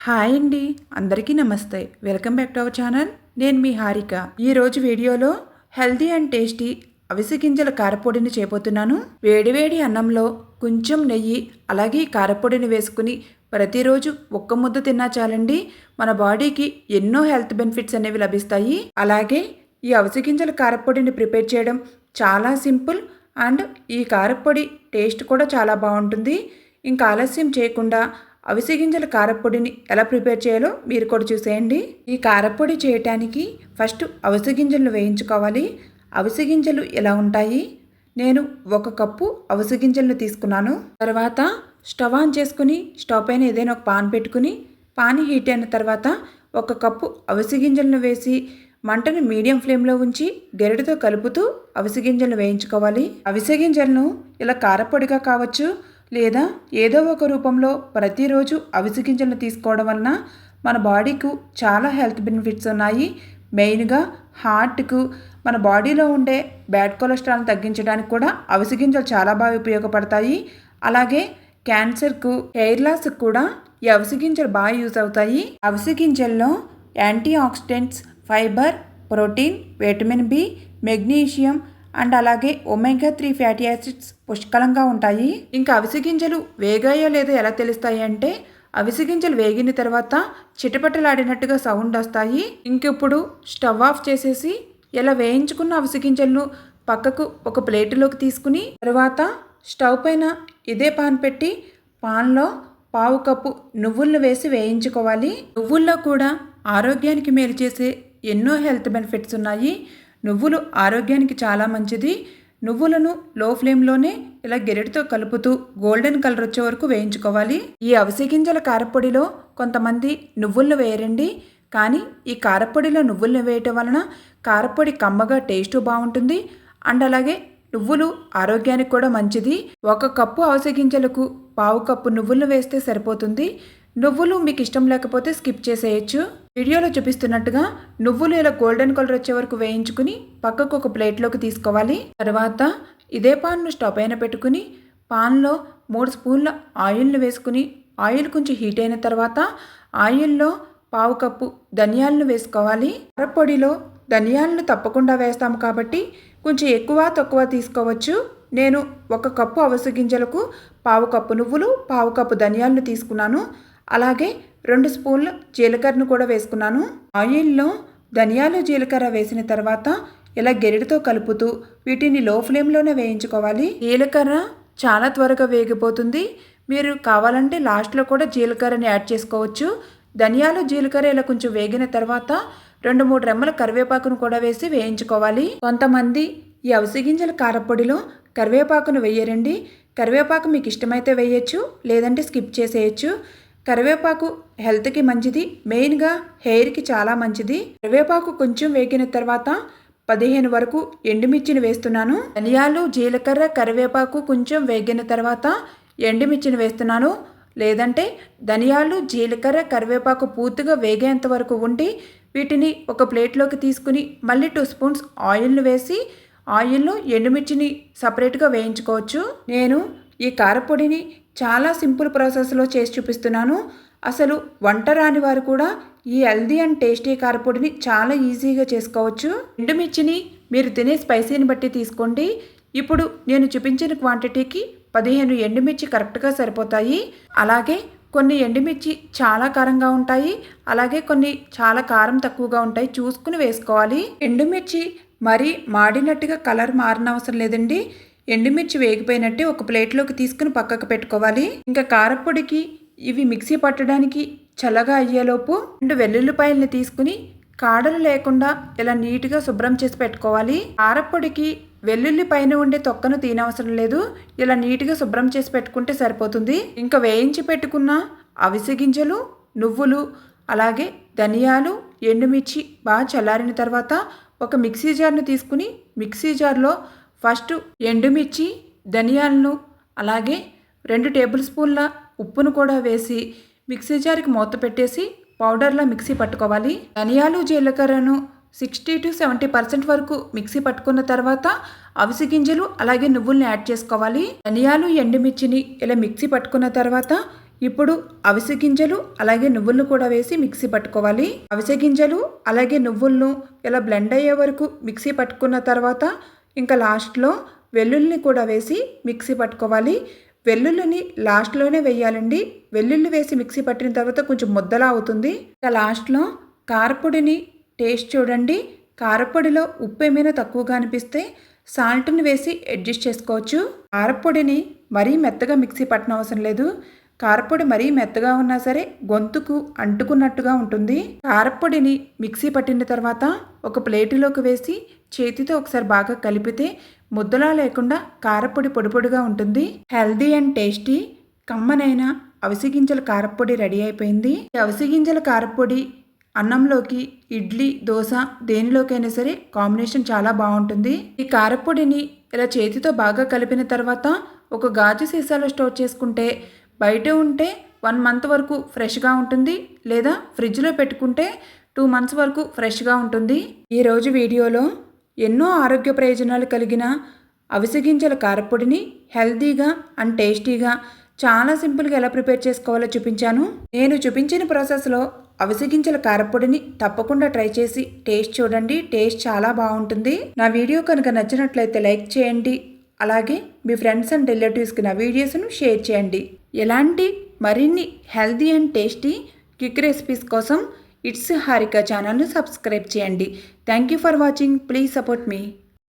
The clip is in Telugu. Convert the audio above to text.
హాయ్ అండి. అందరికీ నమస్తే. Welcome back to our channel. నేను మీ హారిక. ఈరోజు వీడియోలో హెల్దీ అండ్ టేస్టీ అవిసె గింజల కారపొడిని చేయబోతున్నాను. వేడివేడి అన్నంలో కొంచెం నెయ్యి అలాగే కారపొడిని వేసుకుని ప్రతిరోజు ఒక్క ముద్ద తిన్నా చాలండి. మన బాడీకి ఎన్నో హెల్త్ బెనిఫిట్స్ అనేవి లభిస్తాయి. అలాగే ఈ అవిసె గింజల కారపొడిని ప్రిపేర్ చేయడం చాలా సింపుల్ అండ్ ఈ కారపొడి టేస్ట్ కూడా చాలా బాగుంటుంది. ఇంకా ఆలస్యం చేయకుండా అవిసె గింజల కారపొడిని ఎలా ప్రిపేర్ చేయాలో మీరు కూడా చూసేయండి. ఈ కారపొడి చేయటానికి ఫస్ట్ అవిసె గింజలను వేయించుకోవాలి. అవిసె గింజలు ఎలా ఉంటాయి? నేను ఒక కప్పు అవిసె గింజలను తీసుకున్నాను. తర్వాత స్టవ్ ఆన్ చేసుకుని స్టవ్ పైన ఏదైనా ఒక పాన్ పెట్టుకుని పాన్ హీట్ అయిన తర్వాత ఒక కప్పు అవిసె గింజలను వేసి మంటను మీడియం ఫ్లేమ్లో ఉంచి గెరటితో కలుపుతూ అవిసె గింజలను వేయించుకోవాలి. అవిసె గింజలను ఇలా కారపొడిగా కావచ్చు లేదా ఏదో ఒక రూపంలో ప్రతిరోజు అవిసె గింజలను తీసుకోవడం వలన మన బాడీకు చాలా హెల్త్ బెనిఫిట్స్ ఉన్నాయి. మెయిన్గా హార్ట్కు మన బాడీలో ఉండే బ్యాడ్ కొలెస్ట్రాల్ని తగ్గించడానికి కూడా అవిసె గింజలు చాలా బాగా ఉపయోగపడతాయి. అలాగే క్యాన్సర్కు హెయిర్ లాస్కి కూడా ఈ అవిసె గింజలు బాగా యూజ్ అవుతాయి. అవిసె గింజల్లో antioxidants fibre protein vitamin B magnesium and అలాగే ఒమేగా త్రీ ఫ్యాటీ యాసిడ్స్ పుష్కలంగా ఉంటాయి. ఇంకా అవిసె గింజలు వేగాయో లేదో ఎలా తెలుస్తాయి అంటే అవిసె గింజలు వేగిన తర్వాత చిటపటలాడినట్టుగా సౌండ్ వస్తాయి. ఇంకిప్పుడు స్టవ్ ఆఫ్ చేసేసి ఇలా వేయించుకున్న అవిసె గింజలను పక్కకు ఒక ప్లేటులోకి తీసుకుని తర్వాత స్టవ్ పైన ఇదే పాన్ పెట్టి పాన్లో పావు కప్పు నువ్వులను వేసి వేయించుకోవాలి. నువ్వుల్లో కూడా ఆరోగ్యానికి మేలు చేసే ఎన్నో హెల్త్ బెనిఫిట్స్ ఉన్నాయి. నువ్వులు ఆరోగ్యానికి చాలా మంచిది. నువ్వులను లో ఫ్లేమ్లోనే ఇలా గెరెటితో కలుపుతూ గోల్డెన్ కలర్ వచ్చే వరకు వేయించుకోవాలి. ఈ అవిసె గింజల కారపొడిలో కొంతమంది నువ్వులను వేయరండి. కానీ ఈ కారపొడిలో నువ్వులను వేయటం వలన కారపొడి కమ్మగా టేస్ట్ బాగుంటుంది. అండ్ అలాగే నువ్వులు ఆరోగ్యానికి కూడా మంచిది. ఒక కప్పు అవిసె గింజలకు పావు కప్పు నువ్వులను వేస్తే సరిపోతుంది. నువ్వులు మీకు ఇష్టం లేకపోతే స్కిప్ చేసేయచ్చు. వీడియోలో చూపిస్తున్నట్టుగా నువ్వులు ఇలా గోల్డెన్ కలర్ వచ్చే వరకు వేయించుకుని పక్కకు ఒక ప్లేట్లోకి తీసుకోవాలి. తర్వాత ఇదే పాన్ను స్టవ్ పైన పెట్టుకుని పాన్లో మూడు స్పూన్ల ఆయిల్ని వేసుకుని ఆయిల్ కొంచెం హీట్ అయిన తర్వాత ఆయిల్లో పావు కప్పు ధనియాలను వేసుకోవాలి. అరపొడిలో ధనియాలను తప్పకుండా వేస్తాము కాబట్టి కొంచెం ఎక్కువ తక్కువ తీసుకోవచ్చు. నేను ఒక కప్పు అవిసె గింజలకు పావు కప్పు నువ్వులు పావు కప్పు ధనియాలను తీసుకున్నాను. అలాగే రెండు స్పూన్ల జీలకర్రను కూడా వేసుకున్నాను. ఆయిల్లో ధనియాలు జీలకర్ర వేసిన తర్వాత ఇలా గెరిటితో కలుపుతూ వీటిని లో ఫ్లేమ్లోనే వేయించుకోవాలి. జీలకర్ర చాలా త్వరగా వేగిపోతుంది. మీరు కావాలంటే లాస్ట్లో కూడా జీలకర్రని యాడ్ చేసుకోవచ్చు. ధనియాలు జీలకర్ర ఇలా కొంచెం వేగిన తర్వాత రెండు మూడు రెమ్మల కరివేపాకును కూడా వేసి వేయించుకోవాలి. కొంతమంది ఈ అవిసె గింజల కారపొడిలో కరివేపాకును వేయరండి. కరివేపాకు మీకు ఇష్టమైతే వేయచ్చు లేదంటే స్కిప్ చేసేయచ్చు. కరివేపాకు హెల్త్కి మంచిది. మెయిన్గా హెయిర్కి చాలా మంచిది. కరివేపాకు కొంచెం వేగిన తర్వాత పదిహేను వరకు ఎండుమిర్చిని వేస్తున్నాను. ధనియాలు జీలకర్ర కరివేపాకు కొంచెం వేగిన తర్వాత ఎండుమిర్చిని వేస్తున్నాను. లేదంటే ధనియాలు జీలకర్ర కరివేపాకు పూర్తిగా వేగేంత వరకు ఉండి వీటిని ఒక ప్లేట్లోకి తీసుకుని మళ్ళీ టూ స్పూన్స్ ఆయిల్ను వేసి ఆయిల్లో ఎండుమిర్చిని సపరేట్గా వేయించుకోవచ్చు. నేను ఈ కారపొడిని చాలా సింపుల్ ప్రాసెస్లో చేసి చూపిస్తున్నాను. అసలు వంట రాని వారు కూడా ఈ హెల్దీ అండ్ టేస్టీ కారపొడిని చాలా ఈజీగా చేసుకోవచ్చు. ఎండుమిర్చిని మీరు తినే స్పైసీని బట్టి తీసుకోండి. ఇప్పుడు నేను చూపించిన క్వాంటిటీకి పదిహేను ఎండుమిర్చి కరెక్ట్గా సరిపోతాయి. అలాగే కొన్ని ఎండుమిర్చి చాలా కారంగా ఉంటాయి. అలాగే కొన్ని చాలా కారం తక్కువగా ఉంటాయి. చూసుకుని వేసుకోవాలి. ఎండుమిర్చి మరీ మాడినట్టుగా కలర్ మారనవసరం లేదండి. ఎండుమిర్చి వేగిపోయినట్టే ఒక ప్లేట్లోకి తీసుకుని పక్కకు పెట్టుకోవాలి. ఇంకా కారపొడికి ఇవి మిక్సీ పట్టడానికి చల్లగా అయ్యేలోపు రెండు వెల్లుల్లిపాయల్ని తీసుకుని కాడలు లేకుండా ఇలా నీట్గా శుభ్రం చేసి పెట్టుకోవాలి. కారపొడికి వెల్లుల్లి పైన ఉండే తొక్కను తీనవసరం లేదు. ఇలా నీట్గా శుభ్రం చేసి పెట్టుకుంటే సరిపోతుంది. ఇంకా వేయించి పెట్టుకున్న అవిసె గింజలు నువ్వులు అలాగే ధనియాలు ఎండుమిర్చి బాగా చల్లారిన తర్వాత ఒక మిక్సీ జార్ను తీసుకుని మిక్సీ జార్లో ఫస్ట్ ఎండుమిర్చి ధనియాలను అలాగే రెండు టేబుల్ స్పూన్ల ఉప్పును కూడా వేసి మిక్సీ జార్కి మూత పెట్టేసి పౌడర్లా మిక్సీ పట్టుకోవాలి. ధనియాలు జీలకర్రను సిక్స్టీ టు సెవెంటీ పర్సెంట్ వరకు మిక్సీ పట్టుకున్న తర్వాత అవిసె గింజలు అలాగే నువ్వుల్ని యాడ్ చేసుకోవాలి. ధనియాలు ఎండుమిర్చిని ఇలా మిక్సీ పట్టుకున్న తర్వాత ఇప్పుడు అవిసె గింజలు అలాగే నువ్వులను కూడా వేసి మిక్సీ పట్టుకోవాలి. అవిసె గింజలు అలాగే నువ్వులను ఇలా బ్లెండ్ అయ్యే వరకు మిక్సీ పట్టుకున్న తర్వాత ఇంకా లాస్ట్లో వెల్లుల్లిని కూడా వేసి మిక్సీ పట్టుకోవాలి. వెల్లుల్లిని లాస్ట్లోనే వేయాలండి. వెల్లుల్లి వేసి మిక్సీ పట్టిన తర్వాత కొంచెం ముద్దలా అవుతుంది. ఇంకా లాస్ట్లో కారపొడిని టేస్ట్ చూడండి. కారపొడిలో ఉప్పు ఏమైనా తక్కువగా అనిపిస్తే సాల్ట్ని వేసి అడ్జస్ట్ చేసుకోవచ్చు. కారపొడిని మరీ మెత్తగా మిక్సీ పట్టనవసరం అవసరం లేదు. కారపొడి మరీ మెత్తగా ఉన్నా సరే గొంతుకు అంటుకున్నట్టుగా ఉంటుంది. కారపొడిని మిక్సీ పట్టిన తర్వాత ఒక ప్లేటులోకి వేసి చేతితో ఒకసారి బాగా కలిపితే ముద్దలా లేకుండా కారపొడి పొడిపొడిగా ఉంటుంది. హెల్దీ అండ్ టేస్టీ కమ్మనైన అవిసి గింజల కారపొడి రెడీ అయిపోయింది. ఈ అవిసి గింజల కారపొడి అన్నంలోకి ఇడ్లీ దోశ దేనిలోకైనా సరే కాంబినేషన్ చాలా బాగుంటుంది. ఈ కారపొడిని ఇలా చేతితో బాగా కలిపిన తర్వాత ఒక గాజు సీసాలో స్టోర్ చేసుకుంటే బయట ఉంటే వన్ మంత్ వరకు ఫ్రెష్గా ఉంటుంది లేదా ఫ్రిడ్జ్లో పెట్టుకుంటే టూ మంత్స్ వరకు ఫ్రెష్గా ఉంటుంది. ఈరోజు వీడియోలో ఎన్నో ఆరోగ్య ప్రయోజనాలు కలిగిన అవిసె గింజల కారపొడిని హెల్తీగా అండ్ టేస్టీగా చాలా సింపుల్గా ఎలా ప్రిపేర్ చేసుకోవాలో చూపించాను. నేను చూపించిన ప్రాసెస్లో అవిసె గింజల కారపొడిని తప్పకుండా ట్రై చేసి టేస్ట్ చూడండి టేస్ట్ చాలా బాగుంటుంది. నా వీడియో కనుక నచ్చినట్లయితే లైక్ చేయండి అలాగే మీ ఫ్రెండ్స్ అండ్ రిలేటివ్స్కి నా వీడియోస్ను షేర్ చేయండి. ఎలాంటి మరిన్ని healthy and tasty quick recipes కోసం ఇట్స్ హారిక ఛానల్ను సబ్స్క్రైబ్ చేయండి. Thank you for watching. Please support me.